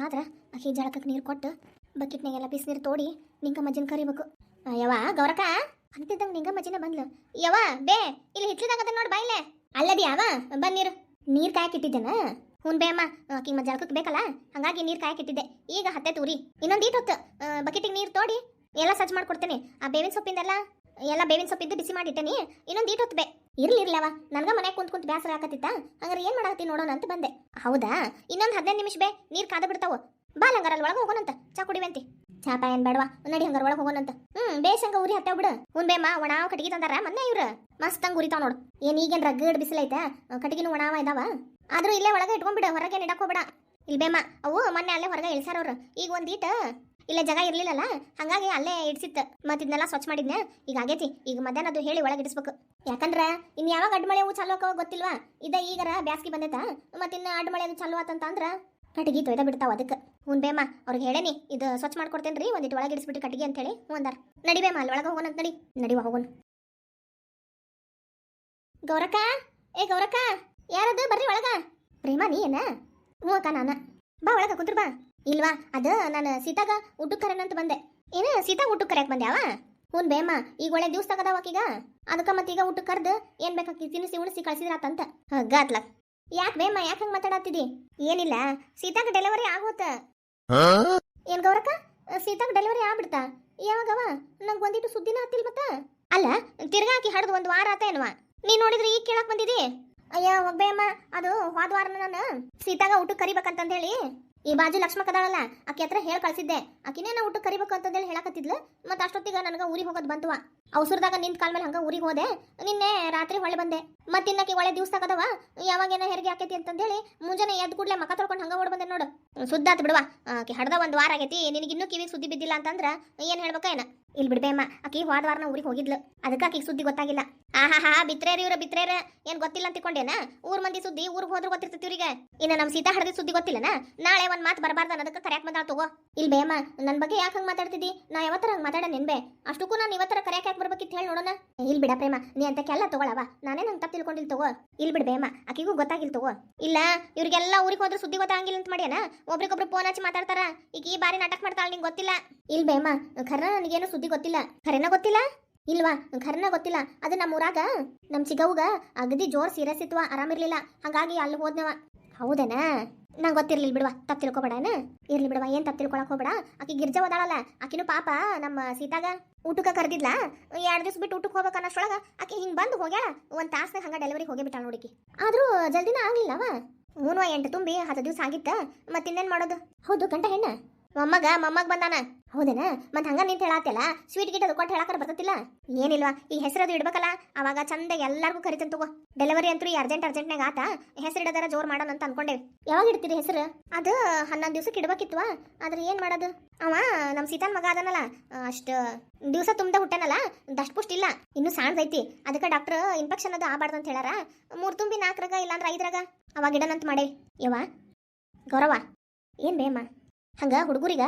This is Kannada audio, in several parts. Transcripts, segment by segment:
ಬೇಕಾದ್ರೆ ಆಕೆ ಜಳಕಕ್ಕೆ ನೀರು ಕೊಟ್ಟು ಬಕೆಟ್ನಾಗೆಲ್ಲ ಬಿಸಿನೀರು ತೋಡಿ ನಿಂಗಮ್ಮಜ್ಜನ ಕರಿಬೇಕು. ಯವ ಗೌರಕ ಅಂತಿದ್ದಂಗೆ ನಿಂಗಮ್ಮಜ್ಜಿನ ಬಂದ್ಲು. ಯವ ಬೇ, ಇಲ್ಲಿ ಹಿಟ್ಲಿದಾಗ ನೋಡಿ ಬಾಯ್ಲೆ. ಅಲ್ಲದಿ ಯಾವ ಬನ್ನಿರು ನೀರು. ಕಾಯಕ್ಕೆ ಇಟ್ಟಿದ್ದೇನ? ಹ್ಞೂ ಬೇ ಅಮ್ಮ ಆಕಿ ಮತ್ತೆ ಜಳಕಕ್ಕೆ ಬೇಕಲ್ಲ? ಹಂಗಾಗಿ ನೀರು ಕಾಯಕ್ಕೆ ಇಟ್ಟಿದ್ದೆ. ಈಗ ಹತ್ತೆ ತೂರಿ ಇನ್ನೊಂದು ಈಟ್ ಹೊತ್ತು ಬಕೆಟಿಗೆ ನೀರು ತೋಡಿ ಎಲ್ಲ ಸಜ್ಜು ಮಾಡಿಕೊಡ್ತೀನಿ. ಆ ಬೇವಿನ ಸೊಪ್ಪಿಂದೆಲ್ಲ ಎಲ್ಲ ಬೇವಿನ ಸೊಪ್ಪಿದ್ದು ಬಿಸಿ ಮಾಡಿಟ್ಟೆನಿ ಇನ್ನೊಂದು ಈಟ್ ಹೊತ್ತು ಬೇ. ಇರ್ಲಿ ಇರ್ಲವ ನನ್ಗ ಮನೆ ಕುಂತ್ ಕುಂತ್ ಬ್ಯಾಸರ ಹಾಕತ್ತಿತ್ತ ಹಂಗಾರೆ ಏನ್ ಮಾಡಾಕತ್ತಿ ನೋಡೋಣ ಅಂತ ಬಂದೆ. ಹೌದಾ? ಇನ್ನೊಂದು ಹದಿನೈದು ನಿಮಿಷ ಬೇ, ನೀರ್ ಕಾದ ಬಿಡ್ತಾವ. ಬಾ ಹಂಗಾರ ಅಲ್ಲಿ ಒಳಗೆ ಹೋಗೋಣಂತ ಚಾ ಕುಡಿವಂತಿ ಚಾಪ ಏನ್ ಬೇಡವಾ. ನಡಿ ಹಂಗಾರ ಒಳಗೆ ಹೋಗೋಣಂತ ಹ್ಮ್ ಬೇಸ್ ಹಂಗ ಉರಿ ಹತ್ತಾವ್ ಬಿಡು. ಹುನ್ ಬೇಮ್ಮ ಒಣಾವ್ ಕಟ್ಟಿಗೆ ತಂದಾರ ಮೊನ್ನೆ ಇವ್ರ. ಮಸ್ತ್ ಹಂಗ ಉರಿತಾವ್ ನೋಡು. ಏನ್ ಈಗೇನ್ ರಗ್ಗಡ್ ಬಿಸಿಲೈತೆ ಕಟಗಿನೂ ಒಣಾವ ಇದಾವ? ಆದ್ರೂ ಇಲ್ಲೇ ಒಳಗೆ ಇಟ್ಕೊಂಡ್ಬಿಡು ಹೊರಗೆ ಇಡಕ್ ಹೋಗ್ಬೇಡ. ಇಲ್ ಬೇಮ್ಮ ಅವು ಮೊನ್ನೆ ಅಲ್ಲೇ ಹೊರಗೆ ಇಳಿಸಾರ ಅವ್ರು. ಈಗ ಒಂದ್ ಈಟ ಇಲ್ಲೇ ಜಾಗ ಇರ್ಲಿಲ್ಲಲ್ಲ, ಹಂಗಾಗಿ ಅಲ್ಲೇ ಇಡ್ಸಿತ್ತು. ಮತ್ತೆ ಇದನ್ನೆಲ್ಲ ಸ್ವಚ್ಛ ಮಾಡಿದ್ನ. ಈಗ ಆಗೈತಿ, ಈಗ ಮಧ್ಯಾಹ್ನ ಅದು ಹೇಳಿ ಒಳಗೆ ಇಡಿಸ್ಬೇಕು. ಯಾಕಂದ್ರ ಇನ್ನು ಯಾವಾಗ ಅಡ್ಮಳೆ ಅವು ಚಾಲು ಆಕವ ಗೊತ್ತಿಲ್ವಾ? ಇದ ಈಗರ ಬ್ಯಾಸ್ಗಿ ಬಂದೈತ? ಮತ್ ಇನ್ನ ಅಡ್ಮಳೆ ಅದು ಚಾಲು ಆತಂತಂದ್ರ ಕಟ್ಟಿಗೆ ತೊಯ್ದ ಬಿಡ್ತಾವ ಅದಕ್ಕೆ. ಹ್ಞೂ ಬೇಮ್ಮ ಅವ್ರಿಗೆ ಹೇಳೇನಿ, ಇದು ಸ್ವಚ್ಛ ಮಾಡ್ಕೊಡ್ತೇನ್ರಿ ಒಂದಿಟ್ಟು ಒಳಗೆ ಇಡಿಸ್ಬಿಟ್ಟು ಕಟ್ಟಿಗೆ ಅಂತ ಹೇಳಿ, ಹ್ಞೂ ಅಂದಾರ. ನಡಿ ಬೇಮ್ಮ ಅಲ್ಲಿ ಒಳಗೆ ಹೋಗೋಣ ಅಂತ ನಡಿ. ನಡಿವ ಹೋಗೋಣ. ಗೌರಕ್ಕ, ಏ ಗೌರಕ್ಕ, ಯಾರದು? ಬರ್ರಿ ಒಳಗ. ಪ್ರೇಮ, ನೀ ಏನ? ಹ್ಞೂ ಅಕ್ಕ, ನಾನ. ಬಾ ಒಳಗ ಕುಂತ್ರು ಬಾ. ಇಲ್ವಾ? ಅದ ನಾನು ಸೀತಾಗ ಊಟಕ್ಕೆ ಕರೆನಂತ ಬಂದೆ. ಏನ ಸೀತಾ ಊಟಕ್ಕೆ ಕರೆಯಕ್ ಬಂದ್ಯಾವ? ಹ್ಞೂ ಬೇಮ್ಮ ಈಗ ಒಳ್ಳೆ ದಿವಸ ತಗದಾವ ಈಗ ಅದಕ್ಕೆ ಮತ್ತೀಗ ಈಗ ಊಟಕ್ಕೆ ಕರ್ದು ಏನ್ ಬೇಕಾಗಿ ತಿನ್ನಿಸಿ ಉಣಿಸಿ ಕಳ್ಸಿದ್ರಾತಂತ. ಹಗ್ಗಾತ್ಲ ಯಾಕೆ ಬೇಮ್ಮ ಯಾಕೆ ಹಂಗೆ ಮಾತಾಡತ್ತಿದಿ ಏನಿಲ್ಲ ಸೀತಾಗ ಡೆಲಿವರಿ ಆಗೋತ. ಏನ್ ಗೌರಕ್ಕ ಸೀತಾಗ ಡೆಲಿವರಿ ಆಗ್ಬಿಡ್ತಾ. ಯಾವಾಗವ? ನಂಗೆ ಒಂದಿಟ್ಟು ಸುದ್ದಿನ ಹತ್ತಿಲ್ ಮತ್ತ? ಅಲ್ಲ ತಿರ್ಗಾಕಿ ಹಡ್ದು ಒಂದು ವಾರ ಆತ ಏನವ ನೀ ನೋಡಿದ್ರೆ ಈಗ ಕೇಳಕ್ ಬಂದಿದಿ? ಅಯ್ಯ ಒಬ್ಬೆಯಮ್ಮ ಅದು ಹೋದ ವಾರ ನಾನು ಸೀತಾಗ ಊಟಕ್ಕೆ ಕರಿಬೇಕಂತಂದ ಹೇಳಿ. ಈ ಬಾಜು ಲಕ್ಷ್ಮ ಕದಾಳಲ್ಲ, ಆಕಿ ಹತ್ರ ಹೇಳಿ ಕಳ್ಸಿದ್ದೆ. ಆಕಿನೇ ನಾ ಊಟಕ್ಕೆ ಕರಿಬೇಕು ಅಂತಂದೇಳಿ ಹೇಳಕತ್ತಿದ್ಲು, ಮತ್ತೆ ಅಷ್ಟೊತ್ತಿಗೆ ನನಗೆ ಊರಿಗೆ ಹೋಗೋದು ಬಂತವ ಅವಸರದಾಗ ನಿಂತ ಕಾಲ ಮೇಲೆ ಹಂಗ ಊರಿಗೆ ಹೋದೆ. ನಿನ್ನೆ ರಾತ್ರಿ ಹೊಳೆ ಬಂದೆ. ಮತ್ತಿನ್ನಕ್ಕೆ ಒಳ್ಳೆ ಆಗದವ? ಯಾವಾಗ ಯಾವಾಗೇನ ಹೆರಿಗೆ ಆಕೈತಿ ಅಂತಂದೇಳಿ ಮುಂಜಾನೆ ಎದ್ದು ಕೂಡಲೇ ಮಕ ತೊಳ್ಕೊಂಡು ಹಂಗ ಓಡ್ ಬಂದೆ ನೋಡು. ಸುದ್ದಾತ್ ಬಿಡುವ. ಆಕೆ ಹಡ್ದ ಒಂದು ವಾರ ಆಗೈತಿ. ನಿನಗೆ ಇನ್ನೂ ಕಿವಿಗೆ ಸುದ್ದಿ ಬಿದ್ದಿಲ್ಲ ಅಂತಂದ್ರ ಏನ್ ಹೇಳ್ಬೇಕ ಏನ? ಇಲ್ಲಿ ಬಿಡ್ಬೇಮ್ಮ ಆಕಿ ಹೋದ ನಾ ಊರಿಗೆ ಹೋಗಿದ್ಲು. ಅದಕ್ಕೆ ಆಕಿಗೆ ಸುದ್ದಿ ಗೊತ್ತಾಗಿಲ್ಲ. ಆಹಾ ಹಾ ಬಿತ್ರೇರಿ ಇವ್ರ, ಬಿತ್ರೇರ. ಏನ್ ಗೊತ್ತಿಲ್ಲ ಅಂತ ತಿಳ್ಕೊಂಡೇನ ಊರ್ ಮಂದಿ ಸುದ್ದಿ ಊರಿಗೆ ಹೋದ್ರೆ ಗೊತ್ತಿರ್ತೈತಿ ಇವ್ರಿಗೆ. ಇನ್ನ ನಮ್ ಸೀತಾ ಹಡದಿ ಸುದ್ದಿ ಗೊತ್ತಿಲ್ಲನ? ನಾಳೆ ಒಂದ್ ಮಾತು ಬರಬಾರ್ದ ಅದಕ್ಕೆ ಕರೆಯಾಕ್ ಬಂದಾಳ ತಗೋ. ಇಲ್ ಬೇಮ್ಮ ನನ್ ಬಗ್ಗೆ ಯಾಕೆ ಹಂಗ ಮಾತಾಡ್ತಿದ್ದಿ? ನಾ ಯಾವತ್ತರ ಹಂಗ ಮಾತಾಡ ನೆನ್ಬೆ ಅಷ್ಟಕ್ಕೂ ನಾನು ಇವತ್ತರ ಕರ್ಯಾಕ್ ಬರ್ಬೇಕಿತ್ತು ಹೇಳಿ ನೋಡೋಣ. ಇಲ್ಲಿ ಬಿಡ ಪ್ರೇಮ, ನೀ ಅಂತ ತಗೊಳವ. ನಾನೇ ನಂಗೆ ತಪ್ಪು ತಿಳ್ಕೊಂಡಿಲ್ ತಗೋ. ಇಲ್ಲಿ ಬಿಡ ಬೇಮ್ಮ ಆಕಿಗೂ ಗೊತ್ತಾಗಿಲ್ ತಗೋ. ಇಲ್ಲ, ಇವ್ರಿಗೆಲ್ಲ ಊರಿಗೆ ಹೋದ್ರೆ ಸುದ್ದಿ ಗೊತ್ತಾಗಿಲ್ಲ ಅಂತ ಮಾಡ್ಯಾನ? ಒಬ್ರಿಗೊಬ್ರು ಫೋನ್ ಹಚ್ಚಿ ಮಾತಾಡ್ತಾರ? ಈಗ ಈ ಬಾರಿ ನಾಟಕ ಮಾಡ್ತಾಳ ನಿಂಗೆ ಗೊತ್ತಿಲ್ಲ? ಇಲ್ಲಿ ಬೇಮ್ಮ ಖರ ನನಗೇನು ಸುದ್ದಿ ಗೊತ್ತಿಲ್ಲ. ಖರೇನ ಗೊತ್ತಿಲ್ಲ? ಇಲ್ವಾ? ಖರ್ನ ಗೊತ್ತಿಲ್ಲ. ಅದು ನಮ್ಮ ಊರಾಗ ನಮ್ಮ ಚಿಗವ್ಗ ಅಗದಿ ಜೋರ್ ಸೀರಿಯಸ್ ಇತ್ವ ಆರಾಮಿರ್ಲಿಲ್ಲ. ಹಾಗಾಗಿ ಅಲ್ಲಿ ಹೋದ್ನವ. ಹೌದೇನಾ? ನಂಗೆ ಗೊತ್ತಿರ್ಲಿಲ್ಲ ಬಿಡುವ ತಿಳ್ಕೊಬೇಡ ಏನ? ಇರ್ಲಿ ಬಿಡುವ, ಏನ್ ತಪ್ಪು ತಿಳ್ಕೊಳಕ್ ಹೋಗ್ಬೇಡ. ಆಕಿ ಗಿರ್ಜಾ ಓದಾಳಲ್ಲ ಆಕಿನೂ ಪಾಪ ನಮ್ಮ ಸೀತಾಗ ಊಟಕ್ಕೆ ಕರೆದಿದ್ಲ. ಎರಡು ದಿವ್ಸ ಬಿಟ್ಟು ಊಟಕ್ಕೆ ಹೋಗ್ಬೇಕು ಅನ್ನೋಷ್ಟೊಳಗ ಆಕಿ ಹಿಂಗೆ ಬಂದು ಹೋಗ್ಯಾಳ. ಒಂದು ತಾಸ್ನಾಗ ಹಂಗೆ ಡೆಲಿವರಿ ಹೋಗಿ ಬಿಟ್ಟಾಳ ನೋಡಿಕಿ ಆದ್ರೂ ಜಲ್ದಿನ ಆಗಲಿಲ್ಲವ ಮೂನು ಎಂಟು ತುಂಬಿ ಹತ್ತು ದಿವಸ ಆಗಿತ್ತ, ಮತ್ತಿನ್ನೇನ್ ಮಾಡೋದು? ಹೌದು ಗಂಟ ಹೆಣ್ಣ. ಮೊಮ್ಮಗ ಮೊಮ್ಮಗ ಬಂದಾನ. ಹೌದೇನ? ಮತ್ ಹಂಗ ನಿಂತ ಹೇಳಾತಿಲ್ಲ ಸ್ವೀಟ್ ಗೀಟ್ ಅದು ಕೊಟ್ಟು ಹೇಳಕರ ಬರ್ತತಿಲ್ಲ? ಏನಿಲ್ವಾ? ಈ ಹೆಸರದು ಇಡ್ಬೇಕಲ್ಲ? ಅವಾಗ ಚಂದ ಎಲ್ಲಾರ್ಗೂ ಕರಿತೇನೆ ತಗೋ. ಡೆಲಿವರಿ ಅಂತೂ ಈ ಅರ್ಜೆಂಟ್ ಅರ್ಜೆಂಟ್ನಾಗ ಆತ. ಹೆಸರು ಇಡದಾರ ಜೋರ್ ಮಾಡೋಣ ಅಂತ ಅನ್ಕೊಂಡೇವಿ ಯಾವಾಗ ಇಡ್ತೀರಿ ಹೆಸರು? ಅದು ಹನ್ನೊಂದು ದಿವ್ಸಕ್ಕೆ ಇಡ್ಬೇಕಿತ್ವಾ? ಆದ್ರೆ ಏನ್ ಮಾಡೋದು? ಅವ ನಮ್ಮ ಸೀತಾನ್ ಮಗ ಅದನಲ್ಲ. ಅಷ್ಟು ದಿವಸ ತುಂಬದ ಹುಟ್ಟನಲ್ಲ? ದಷ್ಟ ಪುಷ್ಟ ಇಲ್ಲ. ಇನ್ನು ಸಣ್ಣದೈತಿ ಅದಕ್ಕೆ ಡಾಕ್ಟರ್ ಇನ್ಫೆಕ್ಷನ್ ಅದು ಆಬಾರ್ದು ಅಂತ ಹೇಳಾರ. ಮೂರ್ ತುಂಬಿ ನಾಲ್ಕರಾಗ ಇಲ್ಲಾಂದ್ರೆ ಐದರಾಗ. ಅವಾಗ ಇಡನಂತ ಮಾಡೇವಿ ಯವ್ವ? ಗೌರವ ಏನ್ ಬೇಮ್ಮ ಹಂಗ ಹುಡುಗರಿಗ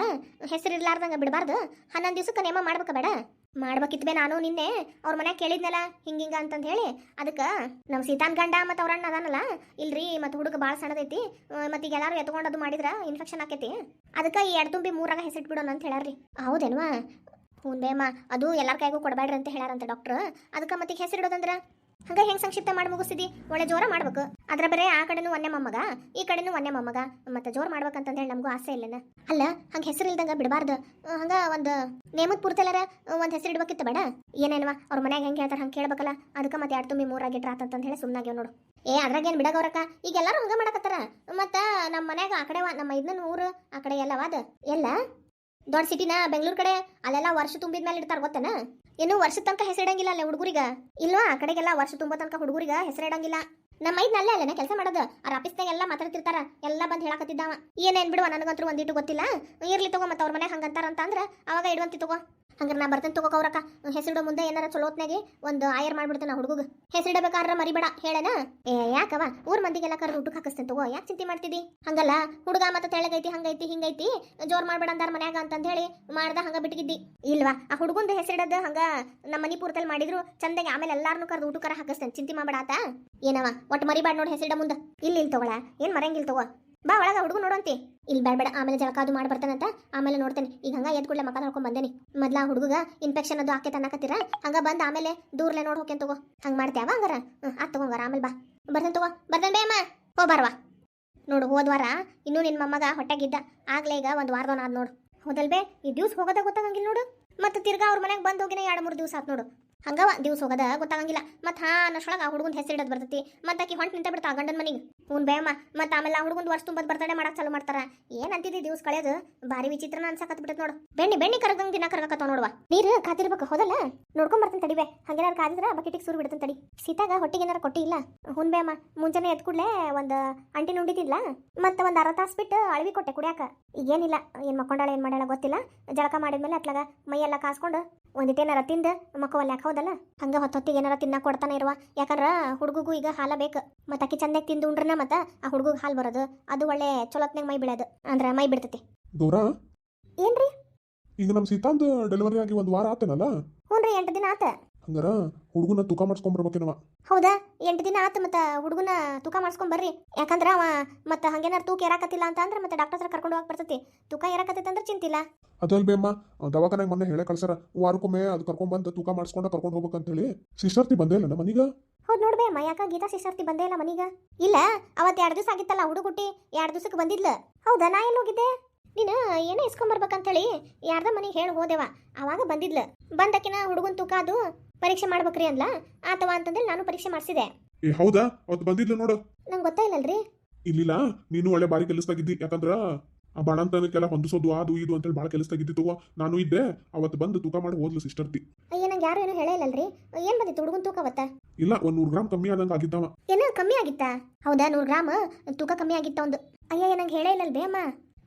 ಹೆಸರು ಇರ್ಲಾರ್ದಂಗ ಬಿಡಬಾರ್ದು. ಹನ್ನೊಂದು ದಿವ್ಸಕ್ಕೆ ನೇಮ ಮಾಡ್ಬೇಕ ಬೇಡ. ಮಾಡ್ಬೇಕಿತ್ ಬೇ ನಾನು ನಿನ್ನೆ ಅವ್ರ ಮನ್ಯಾಗ ಕೇಳಿದ್ನಲ್ಲ ಹಿಂಗಿಂಗ ಅಂತಂದು ಹೇಳಿ. ಅದಕ್ಕೆ ನಮ್ಮ ಸೀತಾನ್ ಗಂಡ ಮತ್ತು ಅವ್ರ ಅಣ್ಣ ಅದಾನಲ್ಲ, ಇಲ್ರಿ, ಮತ್ತು ಹುಡುಗ ಭಾಳ ಸಣ್ಣದೈತಿ ಮತ್ತೆ ಈಗ ಎಲ್ಲಾರು ಅದು ಮಾಡಿದ್ರ ಇನ್ಫೆಕ್ಷನ್ ಆಕೈತಿ. ಅದಕ್ಕೆ ಈ ಎಡ್ ತುಂಬಿ ಮೂರಾಗ ಹೆಸರಿಟ್ಬಿಡೋಣ ಅಂತ ಹೇಳಾರ್ರಿ ಹೌದೇನ್ವಾ? ಹ್ಞೂ ಬೇಮ್ಮ ಅದು ಎಲ್ಲಾರ ಕೈಗೂ ಕೊಡಬೇಡ್ರಿ ಅಂತ ಹೇಳಾರಂತ ಡಾಕ್ಟ್ರು. ಅದಕ್ಕೆ ಮತ್ತೆ ಹೆಸರಿಡೋದಂದ್ರ ಹಂಗ ಹೆಂಗ್ ಸಂಕ್ಷಿಪ್ತ ಮಾಡಿ ಮುಗಿಸಿದಿ ಒಳ್ಳೆ ಜೋರ ಮಾಡ್ಬೇಕು. ಅದ್ರ ಬರೇ ಆ ಕಡೆನೂ ಒಂದೇ ಮೊಮ್ಮಗ, ಈ ಕಡೆನೂ ಒಂದೇ ಮೊಮ್ಮಗ. ಮತ್ತೆ ಜೋರ್ ಮಾಡ್ಬೇಕಂತಂದ್ ಹೇಳಿ ನಮಗೂ ಆಸೆ ಇಲ್ಲನ? ಅಲ್ಲ, ಹಂಗ ಹೆಸರು ಇಲ್ದಂಗ ಬಿಡಬಾರ್ದು. ಹಂಗ ಒಂದು ನೇಮದ ಪೂರ್ತಿಯಲ್ಲಾರ ಒಂದ್ ಹೆಸರು ಇಡ್ಬೇಕಿತ್ತು ಬೇಡ? ಏನೇನವ? ಅವ್ರ ಮನ್ಯಾಗ ಹೆಂಗ್ ಹೇಳ್ತಾರ ಹಂಗೆ ಕೇಳ್ಬೇಕಲ್ಲ? ಅದಕ್ಕೆ ಮತ್ತೆ ಎರಡು ತುಂಬಿ ಮೂರಾಗಿಟ್ರ ಆತಂತ ಹೇಳಿ ಸುಮ್ಮನಾಗ್ಯಾವ ನೋಡು. ಏ, ಅದ್ರಾಗ ಏನ್ ಬಿಡಗವ್ರಕ್ಕ ಈಗ ಎಲ್ಲಾರು ಹಂಗ ಮಾಡಕತ್ತಾರ. ಮತ್ತ ನಮ್ಮ ಮನ್ಯಾಗ ಆ ಕಡೆ ನಮ್ಮ ಇದನ್ನ ಊರು ಆ ಕಡೆ ಎಲ್ಲ ವಾದ. ಎಲ್ಲ? ದೊಡ್ಡ ಸಿಟಿನ ಬೆಂಗಳೂರು ಕಡೆ ಅಲ್ಲೆಲ್ಲ ವರ್ಷ ತುಂಬಿದ ಮೇಲೆ ಇಡ್ತಾರ ಗೊತ್ತೇನ? ಏನು ವರ್ಷದ ತನಕ ಹೆಸರಿಡಂಗಿಲ್ಲ ಅಲ್ಲೇ ಹುಡುಗರಿಗ? ಇಲ್ವಾ ಆ ಕಡೆಗೆಲ್ಲ ವರ್ಷ ತುಂಬ ತನಕ ಹುಡುಗರಿಗ ಹೆಸರಿಡಂಗಿಲ್ಲ. ನಮ್ಮ ಐದ್ ಅಲ್ಲೇ ಅಲ್ಲೇನ ಕೆಲಸ ಮಾಡೋದು? ಅವ್ರ ಆಫೀಸ್ನಾಗ ಎಲ್ಲ ಮಾತಾಡ್ತಿರ್ತಾರ, ಎಲ್ಲ ಬಂದು ಹೇಳಕತ್ತಿದ್ದಾವ. ಏನೇನ್ ಬಿಡುವ ನನಗಂತೂ ಒಂದಿಟ್ಟು ಗೊತ್ತಿಲ್ಲ. ಇರ್ಲಿ ತಗೋ ಮತ್ತೆ ಅವ್ರ ಮನೆ ಹಂಗಂತಾರ ಅಂತ ಅಂದ್ರ ಅವಾಗ ಇಡುವಂತಿ ತಗೋ. ಹಂಗಾರೆ ನಾ ಬರ್ತೇನೆ ತಗೋ ಅವ್ರಕ್ಕ. ಹೆಸರಿಡೋ ಮುಂದೆ ಏನಾರ ಚಲೋ ಹೊತ್ನಾಗೆ ಒಂದು ಆಯರ್ ಮಾಡ್ಬಿಡ್ತೇನೆ ಹುಡುಗ ಹೆಸರಿಡಬೇಕಾದ್ರ ಮರಿಬೇಡ, ಹೇಳೇನ? ಏ ಯಾಕವ ಊರ್ ಮಂದಿಗೆಲ್ಲ ಕರೆದು ಊಟಕ್ಕೆ ಹಾಕಿಸ್ತೇನೆ ತಗೋ, ಯಾಕೆ ಚಿಂತೆ ಮಾಡ್ತಿದ್ದಿ ಹಂಗಲ್ಲ, ಹುಡುಗ ಮತ್ತೆ ತೆಳಗೈತಿ ಹಂಗೈತಿ, ಹಿಂಗೈತಿ, ಜೋರ್ ಮಾಡ್ಬೇಡ ಅಂದಾರ ಮನ್ಯಾಗ ಅಂತಂದ ಹೇಳಿ ಮಾಡ್ದ ಹಂಗ ಬಿಟ್ಟಿದ್ದಿ ಇಲ್ವಾ? ಆ ಹುಡುಗಂದ ಹೆಸರಿಡದ ಹಂಗ ನಮ್ಮ ಮನಿ ಪೂರ್ತಲ್ಲಿ ಮಾಡಿದ್ರು, ಚಂದಾಗಿ ಆಮೇಲೆ ಎಲ್ಲಾರನು ಕರೆದು ಊಟಕ್ಕರ ಹಾಕಿಸ್ತೇನೆ, ಚಿಂತೆ ಮಾಡ್ಬೇಡ ಆತ. ಏನವ ಒಟ್ಟು ಮರಿಬೇಡ ನೋಡಿ ಹೆಸರಿಡ ಮುಂದೆ. ಇಲ್ಲಿ ಇಲ್ಲಿ ತಗೊಳ, ಏನ್ ಮರಂಗಿಲ್ ತಗೋ. ಬಾ ಒಳಗ ಹುಡುಗ ನೋಡೋಂತಿ ಇಲ್ಲಿ ಬೇಡ ಬೇಡ ಆಮೇಲೆ ಜಳಕ ಅದು ಮಾಡಿ ಬರ್ತಾನಂತ ಆಮೇಲೆ ನೋಡ್ತೇನೆ. ಈಗ ಹಂಗ ಎದ್ ಕೂಡಲೇ ಮಕ ನೋಡ್ಕೊಂಡ್ ಬಂದೇನಿ. ಮೊದ್ಲ ಹುಡುಗ ಇನ್ಫೆಕ್ಷನ್ ಅದು ಆಕೆ ಅನ್ನಕತ್ತೀರ ಹಂಗ ಬಂದ್ ಆಮೇಲೆ ದೂರ್ಲೆ ನೋಡಿ ಹೋಗ್ಯನ್ ತಗೋ. ಹಂಗ ಮಾಡ್ತೇವ ಹಂಗಾರ? ಆ ಆತ್ ತಗೋಂಗಾರ ಆಮೇಲೆ ಬಾ. ಬರ್ತೇನೆ ತಗೋ. ಬರ್ತೇನೆ ಬೇ ಅಮ್ಮ. ಹೋ ಬರ್ವಾ ನೋಡು ಹೋದ್ವಾರ ಇನ್ನೂ ನಿನ್ನ ಮೊಮ್ಮಗ ಹೊಟ್ಟೆಗಿದ್ದ ಆಗ್ಲೇ ಈಗ ಒಂದು ವಾರದವನ ಆದ್ ನೋಡು. ಹೋದಲ್ಬೇ ಈ ದಿವ್ಸ ಹೋಗೋದ ಗೊತ್ತಾಗಂಗಿಲ್ಲ ನೋಡು. ಮತ್ತೆ ತಿರ್ಗಾ ಅವ್ರ ಮನೆಗೆ ಬಂದು ಹೋಗಿನ ಎರಡು, ಮೂರು ದಿವಸ ಆತ್ ನೋಡು. ಹಂಗವ ದಿವ್ಸ ಹೋಗೋದ ಗೊತ್ತಾಗಂಗಿಲ್ಲ. ಮತ್ ಹಾ ಅನ್ನೋಷ್ಟೊಳಗೆ ಆ ಹುಡುಗನ ಹೆಸರಿಡೋದು ಬರ್ತೈತಿ. ಮತ್ತೆ ಆಕಿ ಹೊಂಟ್ ನಿಂತ ಬಿಡ್ತಾ ಗಂಡನ ಮನಿಗೆ. ಹ್ಞೂ ಬೇಮ್ಮ ಮತ್ತೆ ಆಮೇಲೆ ಆ ಹುಡುಗಂದು ವರ್ಷ ತುಂಬದ್ ಬರ್ತಡೇ ಮಾಡಕ್ ಚಾಲು ಮಾಡ್ತಾರ. ಏನ್ ಅಂತಿದ್ದಿ ದಿವಸ ಕಳೆಯೋದು? ಭಾರಿ ವಿಚಿತ್ರನ ಅನ್ಸಕತ್ ಬಿಡುತ್ತೆ ನೋಡು. ಬೆಣ್ಣಿ ಬೆಣ್ಣಿ ಕರಗಂಗ್ ದಿನ ಕರಗಕತ್ತ ನೋಡುವ. ನೀರು ಕಾತಿರ್ಬೇಕು ಹೋದಲ್ಲ? ನೋಡ್ಕೊಂಡ್ ಬರ್ತೀನಿ ತಡಿವೆ ಹಂಗೇನಾರ ಕಾದಿದ್ರ ಬಕೆಟಿಗೆ ಸೂರು ಬಿಡ್ತೀನಿ ತಡಿ. ಸೀತಾಗ ಹೊಟ್ಟಿಗೆ ಏನಾರ ಕೊಟ್ಟಿಲ್ಲ ಹುನ್ ಬೇಮ್ಮ ಮುಂಜಾನೆ ಎದ್ ಕೂಡ್ಲೆ ಒಂದು ಅಂಟಿ ನುಂಡಿದಿಲ್ಲ ಮತ್ತೆ ಒಂದು ಅರ್ಧ ತಾಸು ಬಿಟ್ಟು ಅಳವಿ ಕೊಟ್ಟೆ ಕುಡಿಯಾಕ. ಈಗೇನಿಲ್ಲ, ಏನ್ ಮಕ್ಕೊಂಡಾಳ, ಏನ್ ಮಾಡ್ಯಾಳ ಗೊತ್ತಿಲ್ಲ. ಜಳಕ ಮಾಡಿದ್ಮೇಲೆ ಅತ್ಲಾಗ ಮೈಯೆಲ್ಲ ಕಾಸ್ಕೊಂಡು ಒಂದಿಟ್ಟೇನಾರ ತಿಂದ ಮಕ್ಕವಲ್ಲ ಯಾಕೆ ಹೋದಲ್ಲ? ಹಂಗ ಹೊತ್ತೊತ್ತಿಗೆ ಏನಾರ ತಿನ್ನ ಕೊಡ್ತಾನೆ ಇರುವ. ಯಾಕಂದ್ರ ಹುಡುಗಗೂ ಈಗ ಹಾಲ ಬೇಕು. ಮತ್ತೆ ಅಕ್ಕಿ ಚಂದಾಗಿ ತಿಂದು ಉಂಡ್ರನ? ಮತ್ತೆ ಆ ಹುಡುಗಗೆ ಹಾಲು ಬರೋದು ಅದು ಒಳ್ಳೆ ಚಲೋತ್ನಾಗ ಮೈ ಬೀಳೋದು. ಅಂದ್ರೆ ಮೈ ಬಿಡ್ತೈತಿ. ದೂರ? ಏನ್ರಿ? ಈಗ ನಮ್ಮ ಸೀತಾಂದ್ ಡೆಲಿವರಿ ಆಗಿ ಒಂದು ವಾರ ಆತನಲ್ಲ? ಹ್ಞೂ ರೀ ಎಂಟು ದಿನ ಆತ. ಹಂಗಾರ ಹುಡುಗನ ತೂಕ ಮಾಡಿಸ್ಕೊಂಬರ್ಬೇಕೇನವ ಹೌದಾ? ಎಂಟು ದಿನ ಆತ ಮತ್ತೆ ಹುಡುಗನ ತೂಕ ಮಾಡ್ಸ್ಕೊಂಬರ್ರಿ ಯಾಕಂದ್ರ ಅವ ಮತ್ತೆ ಹಂಗೇನಾರ ತೂಕ ಏರಾಕತ್ತಿಲ್ಲ ಅಂತ ಅಂದ್ರೆ ಮತ್ತೆ ಡಾಕ್ಟರ್ ಹತ್ರ ಕರ್ಕೊಂಡು ಹೋಗಿ ಬರ್ತೈತಿ. ತೂಕ ಏರಾಕತ್ತೈತೆ ಅಂದ್ರೆ ಚಿಂತಿಲ್ಲ. ಅದಲ್ ಬೇಮ್ಮ ದವಾಖಾನೆಗೆ ಮೊನ್ನೆ ಹೇಳೇ ಕಳ್ಸಾರ ವಾರಕ್ಕೊಮ್ಮೆ ಅದು ಕರ್ಕೊಂಡ್ಬಂದು ತೂಕ ಮಾಡಿಸ್ಕೊಂಡು ಕರ್ಕೊಂಡು ಹೋಗ್ಬೇಕಂತ ಹೇಳಿ ಸಿಸ್ಟರ್ತಿ ಬಂದೇ ಇಲ್ಲ ನಮ್ಮ ಮನೀಗ? ಹೌದ್ ನೋಡ್ಬೇ ಅಮ್ಮ ಯಾಕ ಗೀತಾ ಸಿಸ್ಟರ್ತಿ ಬಂದೇ ಇಲ್ಲ ಮನೀಗ. ಇಲ್ಲ ಅವತ್ ಎರಡು ದಿವಸ ಆಗಿತ್ತಲ್ಲ ಹುಡುಗುಟ್ಟಿ ಎರಡು ದಿವಸಕ್ಕೆ ಬಂದಿದ್ಲ. ಹೌದಾ ನಾ ಎಲ್ಲಿ ಹೋಗಿದ್ದೆ? ನೀನು ಏನೋ ಇಸ್ಕೊಂಬರ್ಬೇಕಂತೇಳಿ ಯಾರ್ದ ಮನೆಗೆ ಹೇಳಿ ಹೋದೆವ ಅವಾಗ ಬಂದಿದ್ಲ. ಬಂದಕಿನ ಹುಡುಗನ್ ತೂಕ ಅದು ಪರೀಕ್ಷೆ ಮಾಡ್ಬೇಕ್ರಿ ಅಂದ್ಲ ಆತವ ಅಂತಂದ್ರೆ ನಾನು ಪರೀಕ್ಷೆ ಮಾಡಿಸಿದೆ. ಏ ಹೌದಾ? ಅವತ್ತು ಬಂದಿದ್ಲು ನೋಡು. ನಂಗೆ ಗೊತ್ತಾಯಿಲ್ಲಲ್ರಿ ಇಲ್ಲಿಲ್ಲ ನೀನು ಒಳ್ಳೆ ಬಾರಿ ಕೆಲಸದಾಗಿದ್ದಿ ಯಾಕಂದ್ರ ಆ ಬಾಣಂತನಕ್ಕೆಲ್ಲ ಹೊಂದಿಸೋದು ಅದು ಇದು ಅಂತೇಳಿ ಭಾಳ ಕೆಲಸ ತಗೋ ನಾನು ಇದ್ದೆ ಅವತ್ತು ಬಂದು ತೂಕ ಮಾಡಿ ಹೋದ್ಲು ಸಿಸ್ಟರ್ತಿ ಅಯ್ಯ ನಂಗೆ ಯಾರು ಏನು ಹೇಳೇ ಇಲ್ಲಲ್ರಿ. ಏನ್ ಬಂದಿತ್ತು ಹುಡುಗನ್ ತೂಕ ಅವತ್ತ? ಇಲ್ಲ ಒಂದ್ ನೂರು ಗ್ರಾಮ್ ಕಮ್ಮಿ ಆದಂಗ ಆಗಿದ್ದವ. ಏನೋ ಕಮ್ಮಿ ಆಗಿತ್ತಾ? ಹೌದಾ ನೂರು ಗ್ರಾಮ್? ತೂಕ ಕಮ್ಮಿ ಆಗಿತ್ತ ಒಂದು. ಅಯ್ಯ ನಂಗೆ ಹೇಳೇ ಇಲ್ಲಲ್ ಬೇಮ್ಮ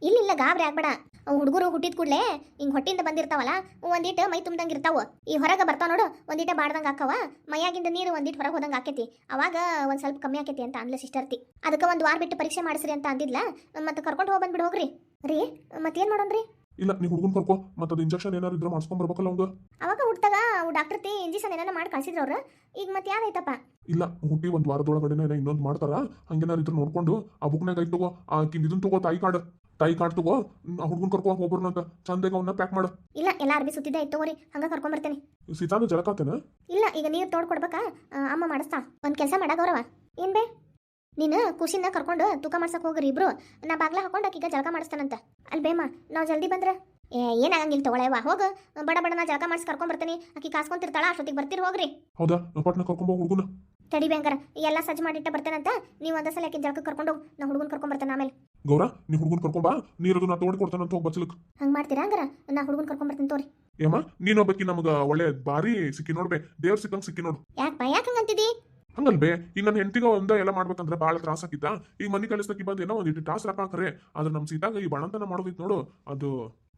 ಇಲ್ಲ ಇಲ್ಲ ಗಾಬರಿ ಆಗ್ಬೇಡ. ಹುಡುಗರು ಹುಟ್ಟಿದ ಕೂಡಲೇ ಹಿಂಗೆ ಹೊಟ್ಟಿಂದ ಬಂದಿರ್ತಾವಲ್ಲ ಒಂದಿಟ್ಟು ಮೈ ತುಂಬ್ದಂಗೆ ಇರ್ತಾವ. ಈ ಹೊರಗೆ ಬರ್ತಾವ ನೋಡು ಒಂದಿಟ ಬಾಡ್ದಂಗೆ ಹಾಕವ. ಮೈಯಾಗಿಂದ ನೀರು ಒಂದಿಟ್ಟು ಹೊರಗೆ ಹೋದಂಗೆ ಆಕೈತಿ. ಅವಾಗ ಒಂದು ಸ್ವಲ್ಪ ಕಮ್ಮಿ ಆಕೈತಿ ಅಂತ ಅಂದ್ಲ ಸಿಸ್ಟರ್ತಿ ಅದಕ್ಕೆ ಒಂದು ವಾರ ಬಿಟ್ಟು ಪರೀಕ್ಷೆ ಮಾಡಿಸ್ರಿ ಅಂತ ಅಂದಿದ್ಲ. ಮತ್ತೆ ಕರ್ಕೊಂಡು ಹೋಗಿ ಬಂದ್ಬಿಡು ಹೋಗ್ರಿ. ರೀ ಮತ್ತೇನು ಮಾಡೋಣ್ರಿ? ಇಲ್ಲ ನೀವು ಹುಡುಗನ್ ಕರ್ಕೋ ಮತ್ತೆ ಅದು ಇಂಜೆಕ್ಷನ್ ಏನಾದ್ರು ಇದ್ರೆ ಮಾಡಿಸ್ಕೊಂಬರ್ಬೇಕಲ್ಲ ಅವಂಗ. ಅವಾಗ ಹುಟ್ಟಾಗ ಡಾಕ್ಟರ್ ತಿ ಇಂಜೆಕ್ಷನ್ ಏನಾರ ಮಾಡಿ ಕಳ್ಸಿದ್ರು ಅವ್ರು. ಈಗ ಮತ್ತೆ ಯಾವ್ದೈತಪ್ಪ ಇಲ್ಲ ಹುಟ್ಟಿ ಒಂದು ವಾರದೊಳಗಡೆ ಇನ್ನೊಂದು ಮಾಡ್ತಾರ. ಹಂಗೇನಾರು ಇದ್ರು ನೋಡ್ಕೊಂಡು ಆ ಬುಕ್ನಾಗ ಐತ್ ತಗೋ ಆ ಇದನ್ ತಗೋ ತಾಯಿ ಕಾರ್ಡ್ ತಾಯಿ ಕಾರ್ಡ್ ತಗೋ ಹುಡುಗನ್ ಕರ್ಕೋ ಒಬ್ಬರನ್ನ ಚಂದಾಗ ಅವನ್ನ ಪ್ಯಾಕ್ ಮಾಡು. ಇಲ್ಲ ಎಲ್ಲ ಅರ್ಬಿ ಸುತ್ತಿದ್ದೆ ಆಯ್ತು ತಗೋರಿ. ಹಂಗ ಕರ್ಕೊಂಬರ್ತೇನೆ ಸೀತಾನು ಜಳಕಾತೇನ ಇಲ್ಲ ಈಗ ನೀರು ತೋಡ್ ಕೊಡ್ಬೇಕಾ? ಅಮ್ಮ ಮಾಡಿಸ್ತಾ. ಒಂದ್ ಕೆಲಸ ಮಾಡ ಗೌರವ. ಏನ್ ಬೇ? ನೀನು ಖುಷಿನ ಕರ್ಕೊಂಡು ತೂಕ ಮಾಡ್ಸಕ್ ಹೋಗ್ರಿ ಇಬ್ರು. ನಾ ಬಾಗ್ಲ ಹಾಕೊಂಡು ಈಗ ಜಳಕ ಮಾಡಿಸ್ತಾನಂತ. ಅಲ್ ಬೇಮ ನಾವು ಜಲ್ದಿ ಬಂದ್ರ. ಏ ಏನಾಗಂಗಿಲ್ಲ ತಗೊಳವ ಹೋಗ. ಬಡ ಬಡ ನಾ ಜಳಕ ಮಾಡಿಸಿ ಕರ್ಕೊಂಡ್ ಬರ್ತೀನಿ. ಆಕಿ ಕಾಸ್ಕೊಂತಿರ್ತಾಳ ಅಷ್ಟೊತ್ತಿಗೆ ಬರ್ತೀರಿ ಹೋಗ್ರಿ. ಹೌದಾ? ಪಟ್ನ ಕರ್ಕೊಂಬೋ ಹುಡುಗನ. ತಡಿ ಬ್ಯಾಂಕರ ಎಲ್ಲ ಸಜ್ಜು ಮಾಡಿಟ್ಟ ಬರ್ತೇನಂತ ನೀವು ಒಂದ ಸಲ ಜಳಕ ಕರ್ಕೊಂಡು ಹೋಗಿ ನಾ ಹುಡುಗನ್ ಕರ್ಕೊಂಡ್ ಬರ್ತೇನೆ ಆಮೇಲೆ. ಗೌರ ನೀ ಹುಡುಗನ್ ಬಾ ನೀರದು ನಾ ತೋಡಿ ಕೊಡ್ತಾನಂತ ಹೋಗಿ ಬಚ್ಚಲಕ್. ಹಂಗ್ ಮಾಡ್ತೀರಾ ಹಂಗಾರ? ನಾ ಹುಡುಗನ್ ಕರ್ಕೊಂಡ್ ಬರ್ತೀನಿ ತೋರಿ. ಏಮ್ಮ ನೀನೊಬ್ಬಕಿ ನಮ್ಗ ಒಳ್ಳೆ ಬಾರಿ ಸಿಕ್ಕಿ ನೋಡ್ಬೆ ದೇವ್ರ ಸಿಕ್ಕಂಗ್ ಸಿಕ್ಕಿ ನೋಡು. ಯಾಕೆ ಬಾ ಯಾಕೆ ಹಂಗಂತಿದಿ ಹಂಗಲ್ಬೇ ಈಗ ನನ್ನ ಹೆಂಡತಿಗ ಒಂದ ಎಲ್ಲ ಮಾಡ್ಬೇಕಂದ್ರೆ ಭಾಳ ತ್ರಾಸ ಆಗಿದ್ದ ಈಗ ಮನಿ ಕಲಿಸ್ತಕ್ಕಿ ಬಂದು ಏನೋ ಒಂದಿಟ್ಟು ಟಾಸ್ ಹಾಕಾಕ್ರೆ ಆದ್ರೆ ನಮ್ಮ ಸೀತಾಗ ಈ ಬಣಂತನ ಮಾಡೋದಿತ್ತು ನೋಡು. ಅದು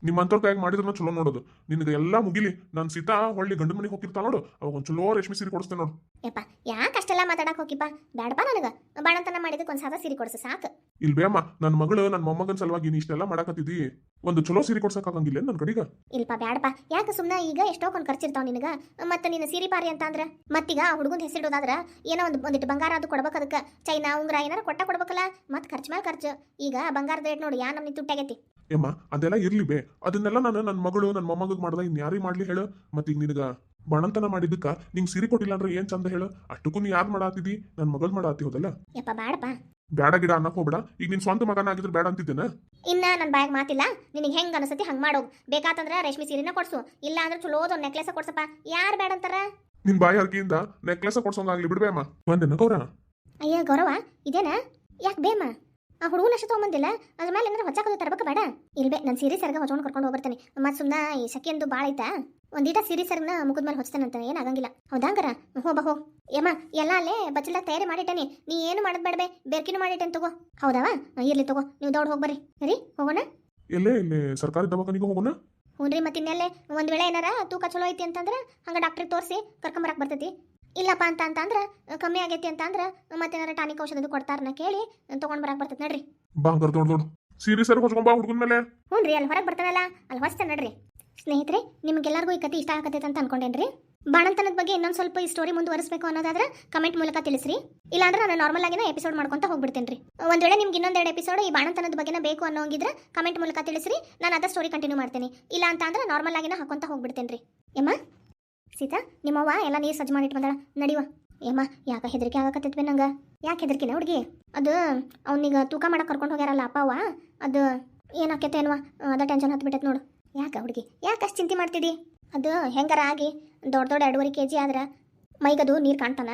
ನಿಮ್ಮಂತವ್ರ ಕೈಯಾಗ ಮಾಡಿದ್ರು ಚಲೋ ನೋಡೋದು. ನಿನಗೆ ಎಲ್ಲ ಮುಗಿಲಿ ನನ್ನ ಸೀತಾ ಹೊಳ್ಳಿ ಗಂಡು ಮನೆಗೆ ಹೋಗಿರ್ತಾ ನೋಡು. ಅವಾಗ ಒಂದು ಚಲೋ ರೇಷ್ಮೆ ಸೀರೆ ಕೊಡಿಸ್ತೇನೆ ನೋಡು. ಯಪ್ಪ ಯಾಕೆ ಅಷ್ಟೆಲ್ಲ ಮಾತಾಡಕ್ ಹೋಗಿಪ್ಪ? ಬ್ಯಾಡಪ್ಪ ನನಗೆ. ಬಾಣಂತನ ಮಾಡಿದಕ್ಕೆ ಒಂದು ಸಾದಾ ಸೀರೆ ಕೊಡ್ಸು ಸಾಕು. ಇಲ್ ಬೇಮ್ಮ ನನ್ನ ಮಗಳು ನನ್ನ ಮೊಮ್ಮಗನ ಸಲುವಾಗಿ ನೀ ಇಷ್ಟೆಲ್ಲ ಮಾಡಕತ್ತಿದ್ದಿ ಒಂದು ಚಲೋ ಸೀರೆ ಕೊಡ್ಸಕ್ಕಾಗಂಗಿಲ್ಲ ನನ್ನ ಕಡೆಗ? ಇಲ್ಪ ಬ್ಯಾಡಪ್ಪ ಯಾಕೆ ಸುಮ್ಮನೆ ಈಗ ಎಷ್ಟೋ ಕೊಂಡು ಖರ್ಚಿರ್ತಾವ ನಿನಗ? ಮತ್ತೆ ನಿನ್ನ ಸೀರೆ ಪಾರಿ ಅಂತ ಅಂದ್ರೆ? ಮತ್ತೀಗ ಹುಡುಗನ ಹೆಸರಿಡೋದಾದ್ರ ಏನೋ ಒಂದು ಒಂದಿಟ್ಟು ಬಂಗಾರ ಅದು ಕೊಡ್ಬೇಕು ಅದಕ್ಕೆ. ಚೈನಾ ಉಂಗ್ರ ಏನಾರ ಕೊಟ್ಟ ಕೊಡ್ಬೇಕಲ್ಲ? ಮತ್ತೆ ಖರ್ಚು ಮೇಲೆ ಖರ್ಚು. ಈಗ ಬಂಗಾರದ ರೇಟ್ ನೋಡಿ ಯಾ ನಮ್ನಿ ತುಟ್ಟಾಗೈತಿ ಏಮ್ಮ ಅದೆಲ್ಲ ಇರ್ಲಿ ಬೇ. ಅದನ್ನೆಲ್ಲ ನಾನು ನನ್ನ ಮಗಳು ನನ್ನ ಮೊಮ್ಮಗ ಮಾಡ್ದ ಇನ್ ಯಾರಿಗೆ ಮಾಡ್ಲಿ ಹೇಳು. ಮತ್ತೆ ಈಗ ನಿನಗ ಬಣಂತನ ಮಾಡಿದ್ದಕ್ಕ ನಿಂಗೆ ಸೀರೆ ಕೊಟ್ಟಿಲ್ಲ ಅಂದ್ರೆ ಏನ್ ಚಂದ ಹೇಳು? ಅಷ್ಟಕ್ಕೂ ನೀ ಯಾರು ಮಾಡಾತಿದಿ? ನನ್ನ ಮಗಳು ಮಾಡಾತಿ ಹೋದಲ್ಲ? ಬೇಡ ಗಿಡ ಅನ್ನಕ್ ಹೋಗ್ಬೇಡ. ಈಗ ನಿನ್ ಸ್ವಂತ ಮಗನ ಆಗಿದ್ರೆ ಬೇಡ ಅಂತಿದ್ದೇನೆ? ಇನ್ನ ನನ್ನ ಬಾಯಾಗ ಮಾತಿಲ್ಲ. ನಿನಗೆ ಹೆಂಗ್ ಅನಸತಿ ಹಂಗ್ ಮಾಡೋಗ್ ಬೇಕಾತಂದ್ರ ರೇಷ್ಮೆ ಸೀರೆನ ಕೊಡ್ಸು. ಇಲ್ಲ ಅಂದ್ರೆ ಚಲೋದ ನೆಕ್ಲೆಸ ಕೊಡ್ಸಪ್ಪ. ಯಾರು ಬೇಡ ಅಂತಾರ? ನಿನ್ ಬಾಯಿ ಅರ್ಗಿಯಿಂದ ನೆಕ್ಲೆಸ್ ಕೊಡ್ಸೋಂಗಾಗ್ಲಿ ಬಿಡ್ಬೇ ಅಮ್ಮ ಒಂದೇನ ಗೌರ? ಅಯ್ಯ ಗೌರವ ಇದೇನಾ? ಯಾಕೆ ಬೇಮ ಆ ಹುಡುಗನ ಅಷ್ಟು ತೊಗೊಂಬಂದಿಲ್ಲ. ಅದ್ರ ಮೇಲೆ ಏನಾರ ಹೊಚ್ಚಾಕೋದು ತರಬೇಕು ಬೇಡ. ಇಲ್ಬೇ ನಾನು ಸೀರೆ ಸರ್ಗ ಹೊಚ್ಕೊಂಡು ಕರ್ಕೊಂಡು ಹೋಗ್ಬರ್ತೇನೆ ಮತ್ತೆ ಸುಮ್ಮನೆ ಈ ಸಖಿಯಂದು ಭಾಳ ಐತಾ? ಒಂದೀಟ ಸೀರೆ ಸರ್ಗನ ಮುಖದ ಮೇಲೆ ಹೊಚ್ತಾನಂತ ಏನಾಗಂಗಿಲ್ಲ ಹೌದಾಂಗರ ಹೋ ಬಾ ಹೋ. ಯಮ್ಮ ಎಲ್ಲ ಅಲ್ಲೇ ಬಚ್ಚಲ ತಯಾರಿ ಮಾಡಿಟ್ಟೇನಿ. ನೀ ಏನು ಮಾಡೋದು ಬೇಡಬೇ ಬೇರ್ಕಿನೂ ಮಾಡಿಟ್ಟೇನೆ ತಗೋ. ಹೌದಾವ ಇರ್ಲಿ ತಗೋ. ನೀವು ದೌಡ್ ಹೋಗ್ಬರ್ರಿ ರೀ ಹೋಗೋಣ? ಎಲ್ಲೇ ಇಲ್ಲಿ ಸರ್ಕಾರಿ ದವಾಖಾನಿಗೆ ಹೋಗೋಣ? ಹ್ಞೂ ಮತ್ತೆ ಇನ್ನೆಲ್ಲೇ ಒಂದು ವೇಳೆ ಏನಾರ ತೂಕ ಚಲೋ ಐತಿ ಅಂತಂದ್ರೆ ಹಂಗೆ ಡಾಕ್ಟ್ರಿಗೆ ತೋರಿಸಿ ಕರ್ಕೊಂಬರಕ್ಕೆ ಬರ್ತೈತಿ. ಇಲ್ಲಪ್ಪ ಅಂತ ಅಂತಂದ್ರೆ ಕಮ್ಮಿ ಆಗೈತಿ ಅಂತಂದ್ರೆ ಮತ್ತೇನಾರ ಟಾನಿಕ್ ಔಷಧ ಕೊಡ್ತಾರನ್ನ ಕೇಳಿ ತೊಗೊಂಡ್ ಬರಕ್ ಬರ್ತದೆ ನಡ್ರಿ. ಬಾ ಹಂಗಾರ ದೊಡ್ಡ ಸೀರಿಯಸ್ ಆಗಿ ಬಾ ಹುಡುಗನ ಮೇಲೆ. ಹ್ಞೂ ರೀ ಅಲ್ಲಿ ಹೊರಗೆ ಬರ್ತಾನಲ್ಲ ಅಲ್ಲಿ ಹೊಸ್ತೇನೆ ನಡ್ರಿ. ಸ್ನೇಹಿತರೆ ನಿಮ್ಗೆಲ್ಲರಿಗೂ ಈ ಕತೆ ಇಷ್ಟ ಆಗತ್ತೆ ಅಂತ ಅನ್ಕೊಂಡೇನ್ರಿ? ಬಾಣಂತನದ ಬಗ್ಗೆ ಇನ್ನೊಂದು ಸ್ವಲ್ಪ ಈ ಸ್ಟೋರಿ ಮುಂದುವರಿಸಬೇಕು ಅನ್ನೋದಾದ್ರೆ ಕಮೆಂಟ್ ಮೂಲಕ ತಿಳಿಸ್ರಿ. ಇಲ್ಲಾಂದ್ರೆ ನಾನು ನಾರ್ಮಲ್ ಆಗಿನ ಎಪಿಸೋಡ್ ಮಾಡ್ಕೊಂತ ಹೋಗ್ಬಿಡ್ತೇನೆ ರೀ ಒಂದ್ ವೇಳೆ ನಿಮ್ಗೆ ಇನ್ನೊಂದೆರಡು ಎಪಿಸೋಡ್ ಈ ಬಾಣಂತನದ ಬಗ್ಗೆ ಬೇಕು ಅನ್ನೋಂಗಿದ್ರೆ ಕಮೆಂಟ್ ಮೂಲಕ ತಿಳಿಸ್ರಿ. ನಾನು ಅದ ಸ್ಟೋರಿ ಕಂಟಿನ್ಯೂ ಮಾಡ್ತೀನಿ. ಇಲ್ಲ ಅಂತ ಅಂದ್ರೆ ನಾರ್ಮಲ್ ಆಗಿನ ಹಾಕೊಂತ ಹೋಗ್ಬಿಡ್ತೇನೆ ರೀ ಏಮ್ಮ ಸೀತಾ ನಿಮ್ಮವ್ವ ಎಲ್ಲ ನೀರು ಸಜ್ಜು ಮಾಡಿಟ್ಟು ಬಂದಾಳ. ನಡಿವ. ಏಮ್ಮ, ಯಾಕ ಹೆದರಿಕೆ ಆಗಕತ್ತೈತ್ವಿ ನಂಗೆ? ಯಾಕೆ ಹೆದರಿಕೆನ ಹುಡುಗಿ? ಅದು, ಅವ್ನಿಗ ತೂಕ ಮಾಡಕ್ಕೆ ಕರ್ಕೊಂಡು ಹೋಗ್ಯಾರಲ್ಲ ಅಪ್ಪ ಅದು ಏನಾಕೈತೆ ಏನವ ಅದ ಟೆನ್ಷನ್ ಹತ್ಬಿಟ್ಟೈತೆ ನೋಡು. ಯಾಕ ಹುಡುಗಿ? ಯಾಕೆ ಅಷ್ಟು ಚಿಂತೆ ಮಾಡ್ತಿದ್ದಿ ಅದು, ಹೆಂಗಾರ ಆಗಿ? ದೊಡ್ಡ ದೊಡ್ಡ ಎರಡೂವರೆ ಕೆ ಜಿ ಆದ್ರೆ ಮೈಗದು ನೀರು ಕಾಣ್ತಾನ?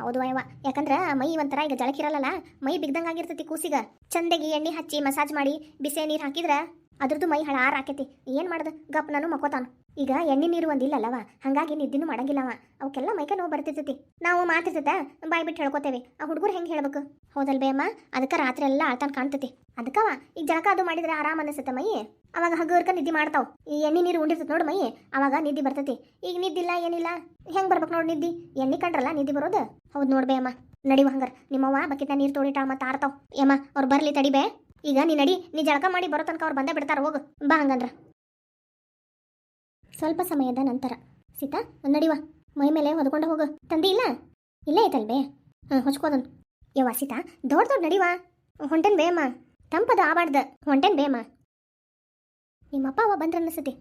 ಹೌದು ಅಯ್ಯವ ಯಾಕಂದ್ರೆ ಮೈ ಒಂಥರ ಈಗ ಜಳಕಿರಲ್ಲ ಮೈ ಬಿಗ್ದಂಗೆ ಆಗಿರ್ತೈತಿ ಕೂಸಿಗ. ಚಂದಗಿ ಎಣ್ಣೆ ಹಚ್ಚಿ ಮಸಾಜ್ ಮಾಡಿ ಬಿಸಿ ನೀರು ಹಾಕಿದ್ರೆ ಅದ್ರದ್ದು ಮೈ ಹಳಾರ ಆಕೈತಿ. ಏನು ಮಾಡ್ದು? ಗಪ್, ನಾನು ಮಕ್ಕೋತಾನು. ಈಗ ಎಣ್ಣೆ ನೀರು ಒಂದಿಲ್ಲಲ್ಲವ ಹಂಗಾಗಿ ನಿದ್ದಿನೂ ಮಾಡಂಗಿಲ್ಲವ. ಅವಕ್ಕೆಲ್ಲ ಮೈಕ ನೋವು ಬರ್ತಿರ್ತೈತಿ. ನಾವು ಮಾತಿರ್ತೈತೆ ಬಾಯ್ ಬಿಟ್ಟು ಹೇಳ್ಕೊತೇವೆ. ಆ ಹುಡುಗರು ಹೆಂಗೆ ಹೇಳ್ಬೇಕು? ಹೌದಲ್ ಬೇ ಅಮ್ಮ ಅದಕ್ಕೆ ರಾತ್ರಿ ಎಲ್ಲ ಆಳ್ತಾನ ಕಾಣ್ತೈತಿ. ಅದಕ್ಕವ, ಈಗ ಜಳಕ ಅದು ಮಾಡಿದ್ರೆ ಆರಾಮ ಅನಿಸುತ್ತೆ ಮೈ ಅವಾಗ ಹಗ್ಗರ್ಕ ನಿದ್ದೆ ಮಾಡ್ತಾವ. ಈ ಎಣ್ಣೆ ನೀರು ಉಂಡಿರ್ತೈತೆ ನೋಡು ಮೈ ಅವಾಗ ನಿದ್ದೆ ಬರ್ತೈತಿ. ಈಗ ನಿದ್ದಿಲ್ಲ, ಏನಿಲ್ಲ? ಹೆಂಗೆ ಬರ್ಬೇಕು ನೋಡಿ ನಿದ್ದಿ? ಎಣ್ಣೆ ಕಂಡ್ರಲ್ಲ ನಿದ್ದೆ ಬರೋದು? ಹೌದು ನೋಡ್ಬೇ ಅಮ್ಮ ನಡಿವ ಹಂಗಾರ. ನಿಮ್ಮವ್ವ ಬಕಿತ ನೀರು ತೋಡಿಟ್ಟಾಳ ಮತ್ತೆ ಆರ್ತಾವ್ ಏಮ್ಮ, ಅವ್ರು ಬರ್ಲಿ ತಡಿಬೇ ಈಗ ನೀ ನಡಿ, ನೀ ಜಳಕ ಮಾಡಿ ಬರೋ ತನಕ ಅವ್ರು ಬಂದೇ ಬಿಡ್ತಾರ, ಹೋಗು. ಬಾ ಹಂಗಂದ್ರ. ಸ್ವಲ್ಪ ಸಮಯದ ನಂತರ, ಸೀತಾ ನಡಿವ ಮೈ ಮೇಲೆ ಹೊದ್ಕೊಂಡು ಹೋಗು. ತಂದಿ ಇಲ್ಲ? ಇಲ್ಲೇ ಐತಲ್ವೇ ಹಾಂ ಹೊಚ್ಕೋದನ್. ಯವ್ವ, ಸೀತಾ, ದೊಡ್ಡ ದೊಡ್ಡ ನಡಿವ ಹೊಂಟೆನ್ ಬೇಮ್ಮ ತಂಪದ ಆಬಾಡ್ದ. ಹೊಂಟೇನ್ ಬೇಮ್ಮ ನಿಮ್ಮಪ್ಪ ಅವ ಬಂದ್ರ ಅನಿಸ್ತತಿ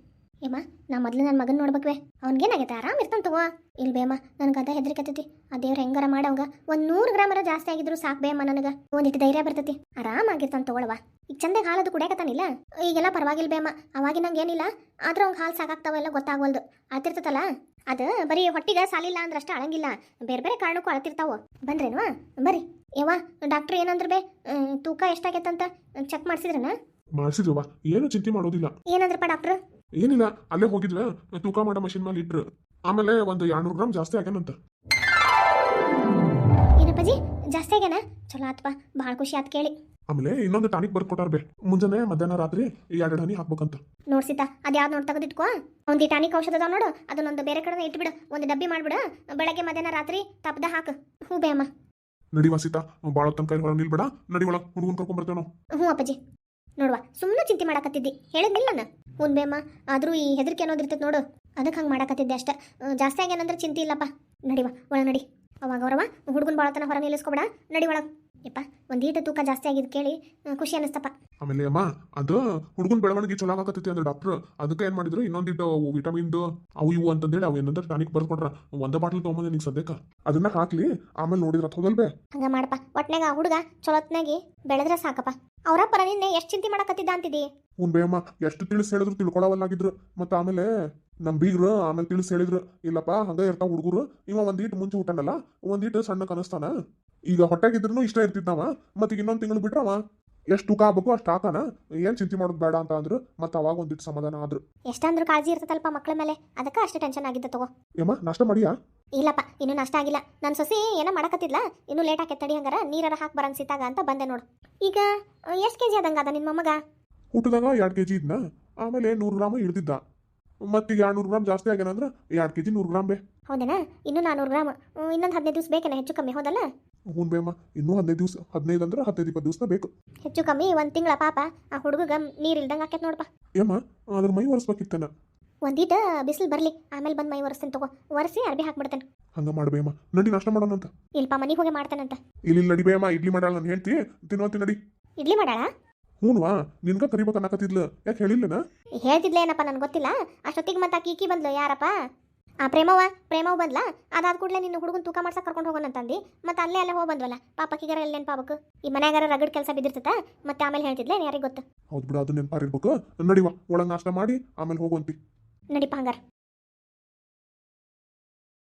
ಏಮ್ಮ ನಾ ಮೊದ್ಲು ನನ್ನ ಮಗನ ನೋಡ್ಬೇಕ್ವೆ. ಅವ್ನಿಗೇನಾಗೈತೆ? ಆರಾಮ್ ಇರ್ತಾನೆ ತಗೋ. ಇಲ್ ಬೇಮ್ಮ ನನಗೆ ಅದ ಹೆದರಿಕತ್ತೈತಿ. ಆ ದೇವ್ರ ಹೆಂಗಾರ ಮಾಡವಂಗ? ಒಂದು ನೂರು ಗ್ರಾಮರ ಜಾಸ್ತಿ ಆಗಿದ್ರು ಸಾಕ್ ಬೇಮ್ಮ ನನಗೆ. ಒಂದಿಟ್ಟು ಧೈರ್ಯ ಬರ್ತೈತಿ. ಆರಾಮಾಗಿರ್ತಾನೆ ತಗೊಳವ ಈಗ ಚಂದಾಗ ಹಾಲದು ಕುಡಿಯಕತ್ತಾನಿಲ್ಲ? ಈಗೆಲ್ಲ ಪರವಾಗಿಲ್ಲ ಬೇಮ್ಮ ಅವಾಗಿನಂಗೆ ಏನಿಲ್ಲ. ಆದ್ರೆ ಅವ್ನಿಗೆ ಹಾಲು ಸಾಕಾಗ್ತಾವೆಲ್ಲ ಗೊತ್ತಾಗವಲ್ದು ಆತಿರ್ತತಲ್ಲ ಅದು ಬರೀ ಹೊಟ್ಟಿಗೆ ಸಾಲಿಲ್ಲ ಅಂದ್ರೆ ಅಷ್ಟೇ ಅಳಂಗಿಲ್ಲ. ಬೇರೆ ಬೇರೆ ಕಾರಣಕ್ಕೂ ಅಳತಿರ್ತಾವ. ಬಂದ್ರೇನ್ವಾ ಬರ್ರಿ. ಯವ್ವ ಡಾಕ್ಟ್ರ್ ಏನಂದ್ರ ಬೇ ತೂಕ ಎಷ್ಟಾಗೈತಂತ ಚೆಕ್ ಮಾಡಿಸಿದ್ರನ? ಮಾಡಿಸಿದ್ರವ ಏನು ಚಿಂತೆ ಮಾಡೋದಿಲ್ಲ. ಏನಂದ್ರಪ್ಪ ಡಾಕ್ಟ್ರ್? ಏನಿಲ್ಲ ಅಲ್ಲೇ ಹೋಗಿದ್ವ ತೂಕ ಮಾಡೋ ಮಷಿನ್ ಮೇಲೆ ಇಟ್ರು. ಆಮೇಲೆ ಒಂದು ಎರಡ್ನೂರು ಗ್ರಾಮ್ ಜಾಸ್ತಿ ಆಗ್ಯಾನಂತ. ಏನಪ್ಪಾಜಿ ಜಾಸ್ತಿ ಆಗ್ಯಾನ? ಚಲೋ ಆತ್ಪ ಭಾಳ ಖುಷಿ ಆತ್ ಕೇಳಿ. ಆಮೇಲೆ ಇನ್ನೊಂದು ಟಾನಿಕ್ ಬರ್ಕೊಟ್ಟಾರ ಬೇ. ಮುಂಜಾನೆ ಮಧ್ಯಾಹ್ನ ರಾತ್ರಿ ಎರಡು ಹನಿ ಹಾಕ್ಬೇಕಂತ. ನೋಡ್ಸಿತ ಅದ್ಯಾವ್ದು ನೋಡಿ ತೆಗೆದಿಟ್ಕೋ ಒಂದು ಟಾನಿಕ್ ಔಷಧ ಅದಾವ ನೋಡು ಅದನ್ನೊಂದು ಬೇರೆ ಕಡೆ ಇಟ್ಬಿಡು ಒಂದು ಡಬ್ಬಿ ಮಾಡ್ಬಿಡು ಬೆಳಗ್ಗೆ ಮಧ್ಯಾಹ್ನ ರಾತ್ರಿ ತಪ್ಪದ ಹಾಕು. ಹ್ಞೂ ಬೇ ಅಮ್ಮ. ನಡಿವಾ ಸೀತಾ ಭಾಳ ತನಕ ಹೊರ ನಿಲ್ಬೇಡ ನಡಿ ಒಳಗೆ ಹುಡುಗನ್ ಕರ್ಕೊಂಡ್ ಬರ್ತೇವೆ ನಾವು. ಹ್ಞೂ ಅಪ್ಪಾಜಿ. ನೋಡುವ ಸುಮ್ಮನೆ ಚಿಂತೆ ಮಾಡಕತ್ತಿದ್ದಿ. ಹೇಳಿದ್ನಿಲ್ಲ ನಾನು ಉನ್ಬೇಮ್ಮ ಬೇಮ್ಮ, ಆದರೂ ಈ ಹೆದರಿಕೆ ಅನ್ನೋದು ಇರ್ತೈತೆ ನೋಡು. ಅದಕ್ಕೆ ಹಂಗೆ ಮಾಡಕತ್ತಿದ್ದೆ ಅಷ್ಟ. ಜಾಸ್ತಿ ಆಗ್ಯಾನಂದ್ರೆ ಚಿಂತೆ ಇಲ್ಲಪ್ಪ. ನಡಿವ ಒಳ ನಡಿ. ಅವಾಗ ಅವರವ ಹುಡುಗನ ಬಾಳತನ ಹೊರ ನಿಲ್ಲಿಸ್ಕೊಬೇಡ. ನಡಿ ಒಳಗೆ. ಯಪ್ಪ ಒಂದೀಟ ತೂಕ ಜಾಸ್ತಿ ಆಗಿದ್ ಕೇಳಿ ಖುಷಿ ಅನಿಸ್ತಪ್ಪ ಆಮೇಲೆ ಅಮ್ಮ ಅದು ಹುಡುಗನ ಬೆಳವಣಿಗೆ ಚಲೋ ಆಗತ್ತೈತಿ ಅಂದ್ರೆ ಡಾಕ್ಟರ್ ಅದಕ್ಕೆ ಏನ್ ಮಾಡಿದ್ರು? ಇನ್ನೊಂದಿಟ್ಟು ವಿಟಮಿನ್ದು ಅವು ಇವು ಅಂತಂದೇಳಿ ಅವು ಏನಂದ್ರೆ ಟಾನಿಕ್ ಬರ್ಕೊಟ್ರ ಒಂದ ಬಾಟ್ಲ್ ತೊಗೊಂಬಂದೆ ನಿಂಗೆ ಸದ್ಯಕ್ಕ. ಅದನ್ನ ಹಾಕ್ಲಿ ಆಮೇಲೆ ನೋಡಿದ್ರ ಹೋದಲ್ಬೇ ಹಂಗ ಮಾಡಪ್ಪ ಒಟ್ನಾಗ ಆ ಹುಡುಗ ಚೊಲೋತ್ನಾಗಿ ಬೆಳೆದ್ರೆ ಸಾಕಪ್ಪ. ಅವರಪ್ಪರ ನಿನ್ನೆ ಎಷ್ಟು ಚಿಂತೆ ಮಾಡಕತ್ತಿದ್ದ ಅಂತಿದಿ? ಹ್ಞೂ ಬೇಯಮ್ಮ ಎಷ್ಟು ತಿಳಿಸಿ ಹೇಳಿದ್ರು ತಿಳ್ಕೊಳವಲ್ಲಾಗಿದ್ರು. ಮತ್ತೆ ಆಮೇಲೆ ನಮ್ಮ ಬೀಗ್ರು ಆಮೇಲೆ ತಿಳಿಸಿ ಹೇಳಿದ್ರು ಇಲ್ಲಪ್ಪ ಹಂಗ ಇರ್ತಾವ ಹುಡುಗರು ಇವ ಒಂದೀಟ್ ಮುಂಚೆ ಊಟನಲ್ಲ ಒಂದೀಟ್ ಸಣ್ಣ ಕನಸ್ತಾನ ಈಗ ಹೊಟ್ಟೆಗಿದ್ರು ಇಷ್ಟ ಇರ್ತಿದ್ನವ ಮತ್ತೆ ಇನ್ನೊಂದು ಇನ್ನೊಂದ್ ತಿಂಗಳು ಬಿಟ್ರವ? ಎಷ್ಟು ತೂಕ ಆಗ್ಬೇಕು ಅಷ್ಟು ಹಾಕಾನ ಏನು ಚಿಂತೆ ಮಾಡೋದು ಬೇಡ ಅಂತ ಅಂದ್ರು ಮತ್ತೆ ಅವಾಗ ಒಂದಿಟ್ಟು ಸಮಾಧಾನ ಆದ್ರು. ಎಷ್ಟಂದ್ರೂ ಕಾಳಜಿ ಇರ್ತದಲ್ಪ ಮಕ್ಳ ಮೇಲೆ ಅದಕ್ಕೆ ಅಷ್ಟು ಟೆನ್ಷನ್ ಆಗಿದ್ದ ತಗೋ. ಏಮ್ಮ ನಾಷ್ಟ ಮಾಡಿಯಾ? ಇಲ್ಲಪ್ಪ ಇನ್ನೂ ನಷ್ಟ ಆಗಿಲ್ಲ. ನನ್ನ ಸೊಸಿ ಏನೋ ಮಾಡಕತ್ತಿದ್ಲ ಇನ್ನೂ ಲೇಟ್ ಆಕೆ ತಡಿ ಹಂಗಾರ ನೀರಾರ ಹಾಕಿ ಬರಂಗ್ ಸಿತ್ತಾಗ ಅಂತ ಬಂದೆ ನೋಡು. ಈಗ ಎಷ್ಟು ಕೆ ಜಿ ಆದಂಗ ಅದ ನಿಮ್ಮ ಮೊಮ್ಮಗ? ಊಟದಾಗ ಎರಡು ಕೆ ಜಿ ಇದ್ನ ಆಮೇಲೆ ನೂರು ಗ್ರಾಮ್ ಇಳಿದಿದ್ದ. ಮತ್ತೆ ಎರಡು ನೂರು ಗ್ರಾಮ್ ಜಾಸ್ತಿ ಆಗ್ಯಾನಂದ್ರ ಎರಡು ಕೆ ಜಿ ನೂರು ಗ್ರಾಮ್ ಬೇ. ಹೌದೇನಾ? ಇನ್ನೂ ನಾನ್ನೂರು ಗ್ರಾಮ್. ಇನ್ನೊಂದು ಹದಿನೈದು ದಿವಸ ಬೇಕೇನ? ಹೆಚ್ಚು ಕಮ್ಮಿ ಹೌದಲ್ಲ? ಹ್ಞೂ ಬೇಮ್ಮ ಇನ್ನೂ ಹದಿನೈದು ದಿವಸ ಹದಿನೈದು ಅಂದ್ರೆ ಹದಿನೈದು ಇಪ್ಪತ್ತು ದಿವಸ ಬೇಕು. ಹೆಚ್ಚು ಕಮ್ಮಿ ಒಂದು ತಿಂಗಳ ಪಾಪ. ಆ ಹುಡುಗ ನೀರು ಇಲ್ದಂಗೆ ಆಕೈತೆ ನೋಡಪ್ಪ ಯಮ್ಮ ಅದ್ರ ಮೈ ಒರೆಸ್ಬೇಕಿತ್ತನ? ಒಂದೀಟ ಬಿಸಿಲು ಬರಲಿ. ಆಮೇಲೆ ಬಂದು ಮೈ ಒರೆಸ್ತೀನಿ ತಗೋ. ಒರೆಸಿ ಅರ್ಬಿ ಹಾಕ್ಬಿಡ್ತೇನೆ. ಹಂಗ ಮಾಡ್ಬೇಯಮ್ಮ ನಡಿ ನಾಷ್ಟ ಮಾಡೋಣಂತ ಇಲ್ಪ ಮನೆಗೆ ಹೋಗಿ ಮಾಡ್ತೇನಂತ. ಇಲ್ಲಿ ಇಲ್ಲಿ ನಡಿಬೇಯಮ್ಮ ಇಡ್ಲಿ ಮಾಡಾಳ ನಾನು ಹೇಳ್ತಿ ತಿನ್ನೋತಿ ನಡಿ. ಇಡ್ಲಿ ಮಾಡಾಳ? ಹ್ಞೂನ್ವಾ ನಿನ್ಗ ಕರಿಬೇಕು ಅನ್ನಕತ್ತಿದ್ಲ ಯಾಕೆ ಹೇಳಿಲ್ಲನ? ಹೇಳ್ತಿದ್ಲೇನಪ್ಪ ನನಗೆ ಗೊತ್ತಿಲ್ಲ. ಅಷ್ಟೊತ್ತಿಗೆ ಮತ್ತೆ ಆಕಿ ಈಕಿ ಬಂದ್ಲು. ಯಾರಪ್ಪ? ಆ ಪ್ರೇಮವ್ವ ಪ್ರೇಮವ ಬಂದ್ಲ? ಅದಾದ ಕೂಡಲೇ ನಿನ್ನ ಹುಡುಗನ ತೂಕ ಮಾಡ್ಸಕ್ಕೆ ಕರ್ಕೊಂಡು ಹೋಗೋಣ ಅಂತಂದು. ಮತ್ತೆ ಅಲ್ಲೇ ಅಲ್ಲೇ ಹೋಗಿ ಬಂದ್ವಲ್ಲ? ಪಾಪಕ್ಕಿಗಾರ ಎಲ್ಲ ನೆನ್ಪಾಬೇಕು ಈ ಮನ್ಯಾಗಾರ ರಗಡ್ ಕೆಲಸ ಬಿದ್ದಿರ್ತದ ಮತ್ತೆ ಆಮೇಲೆ ಹೇಳ್ತಿದ್ಲೆ ಯಾರಿಗೆ ಗೊತ್ತು? ಹೌದು ಬಿಡು ಅದು ನೆನಪಾರಿರ್ಬೇಕು. ನಡಿವ ಒಳಗೆ ನಾಷ್ಟ ಮಾಡಿ ಆಮೇಲೆ ಹೋಗುವಂತಿ. ನಡಿಪ ಹಂಗಾರ.